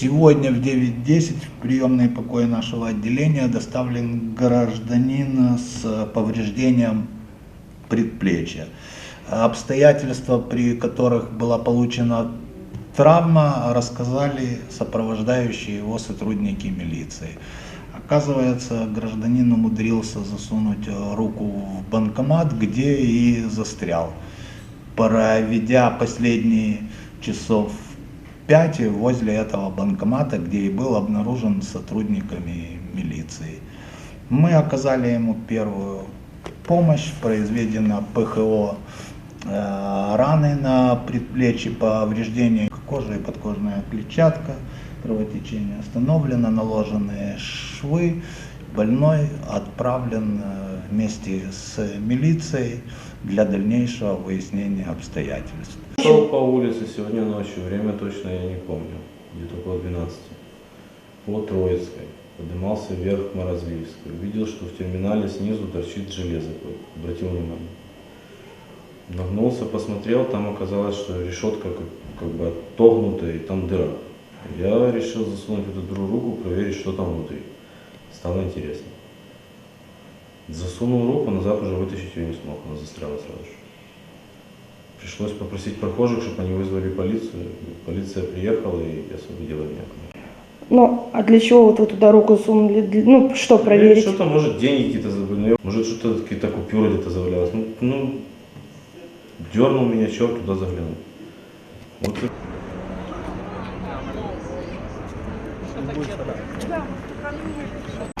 Сегодня в 9.10 в приемный покой нашего отделения доставлен гражданин с повреждением предплечья. Обстоятельства, при которых была получена травма, рассказали сопровождающие его сотрудники милиции. Оказывается, гражданин умудрился засунуть руку в банкомат, где и застрял. Проведя последние часов пять возле этого банкомата, где и был обнаружен сотрудниками милиции. Мы оказали ему первую помощь, произведено ПХО э, раны на предплечье, повреждение кожи и подкожная клетчатка, кровотечение остановлено, наложены швы. Больной отправлен э, вместе с милицией для дальнейшего выяснения обстоятельств. Шел по улице сегодня ночью, время точно я не помню, где-то около 12. По Троицкой. Поднимался вверх к Морозливской. Увидел, что в терминале снизу торчит железо. Обратил внимание. Нагнулся, посмотрел, там оказалось, что решетка как, как бы отогнутая и там дыра. Я решил засунуть эту дыру руку, проверить, что там внутри. Стало интересно. Засунул руку, назад уже вытащить ее не смог, она застряла сразу же. Пришлось попросить прохожих, чтобы они вызвали полицию. Полиция приехала и освободила меня. Ну, а для чего вот вы туда руку сунули? Ну, что проверить? Что-то, может, деньги какие-то забыли, ну, может, что-то какие-то купюры где-то завалялось. Ну, ну, дернул меня черт туда заглянул. Вот будет подать.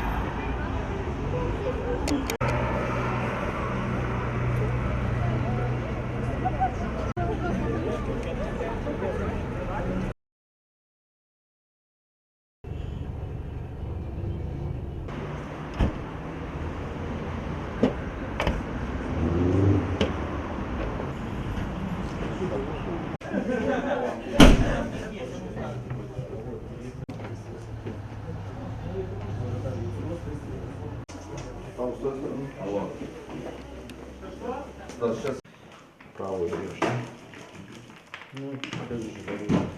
Там с. А да, сейчас. Правую берешь. Ну, сейчас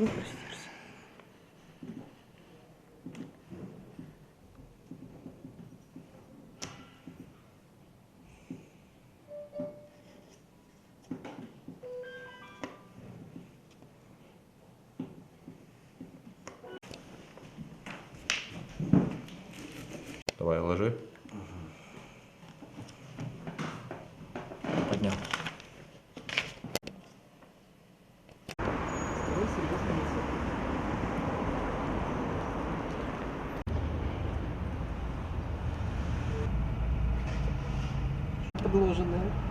и- Давай, ложи. Подложенная.